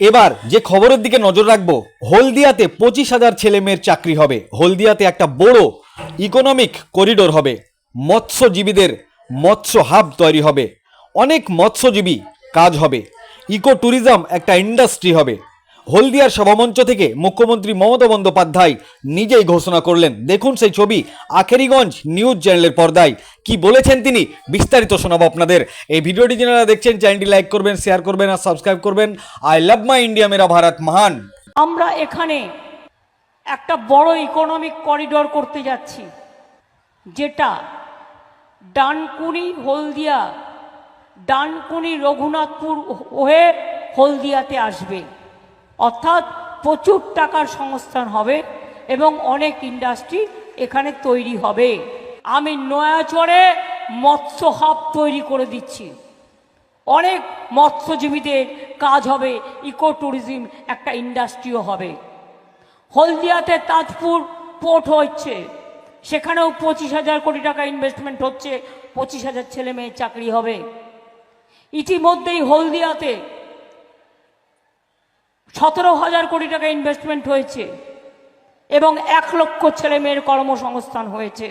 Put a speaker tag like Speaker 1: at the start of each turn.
Speaker 1: এবার যে খবরের দিকে নজর রাখব, হলদিয়াতে পঁচিশ হাজার ছেলে মেয়ের চাকরি হবে। হলদিয়াতে একটা বড় ইকোনমিক করিডোর হবে। মৎস্যজীবীদের মৎস্য হাব তৈরি হবে। অনেক মৎস্যজীবী কাজ হবে। ইকো ট্যুরিজম একটা ইন্ডাস্ট্রি হবে। হলদিয়ার সভামঞ্চ থেকে মুখ্যমন্ত্রী মমতা বন্দ্যোপাধ্যায় নিজেই ঘোষণা করলেন। দেখুন সেই ছবি, আখেরিগঞ্জ নিউজ চ্যানেলের পর্দায়। কি বলেছেন তিনি? বিস্তারিত শোনাবো আপনাদের। এই ভিডিওটি যারা দেখছেন, চ্যানেলটি লাইক করবেন, শেয়ার করবেন আর সাবস্ক্রাইব করবেন। আই লাভ মাই ইন্ডিয়া, মেরা ভারত মহান।
Speaker 2: আমরা এখানে একটা বড় ইকোনমিক করিডোর করতে যাচ্ছি, যেটা ডানকুনি হলদিয়া, ডানকুনি রঘুনাথপুর হয়ে হলদিয়াতে আসবে। অর্থাৎ প্রচুর টাকার সংস্থান হবে এবং অনেক ইন্ডাস্ট্রি এখানে তৈরি হবে। আমি নয়াচরে মৎস্য হাব তৈরি করে দিচ্ছি। অনেক মৎস্যজীবীদের কাজ হবে ইকো ট্যুরিজম একটা ইন্ডাস্ট্রিও হবে। হলদিয়াতে তাজপুর পোর্ট হচ্ছে, সেখানেও পঁচিশ হাজার কোটি টাকা ইনভেস্টমেন্ট হচ্ছে, পঁচিশ হাজার ছেলে মেয়ের চাকরি হবে। ইতিমধ্যেই হলদিয়াতে সতেরো হাজার কোটি টাকা ইনভেস্টমেন্ট হয়েছে এবং এক লক্ষ ছেলে মেয়ের কর্মসংস্থান হয়েছে।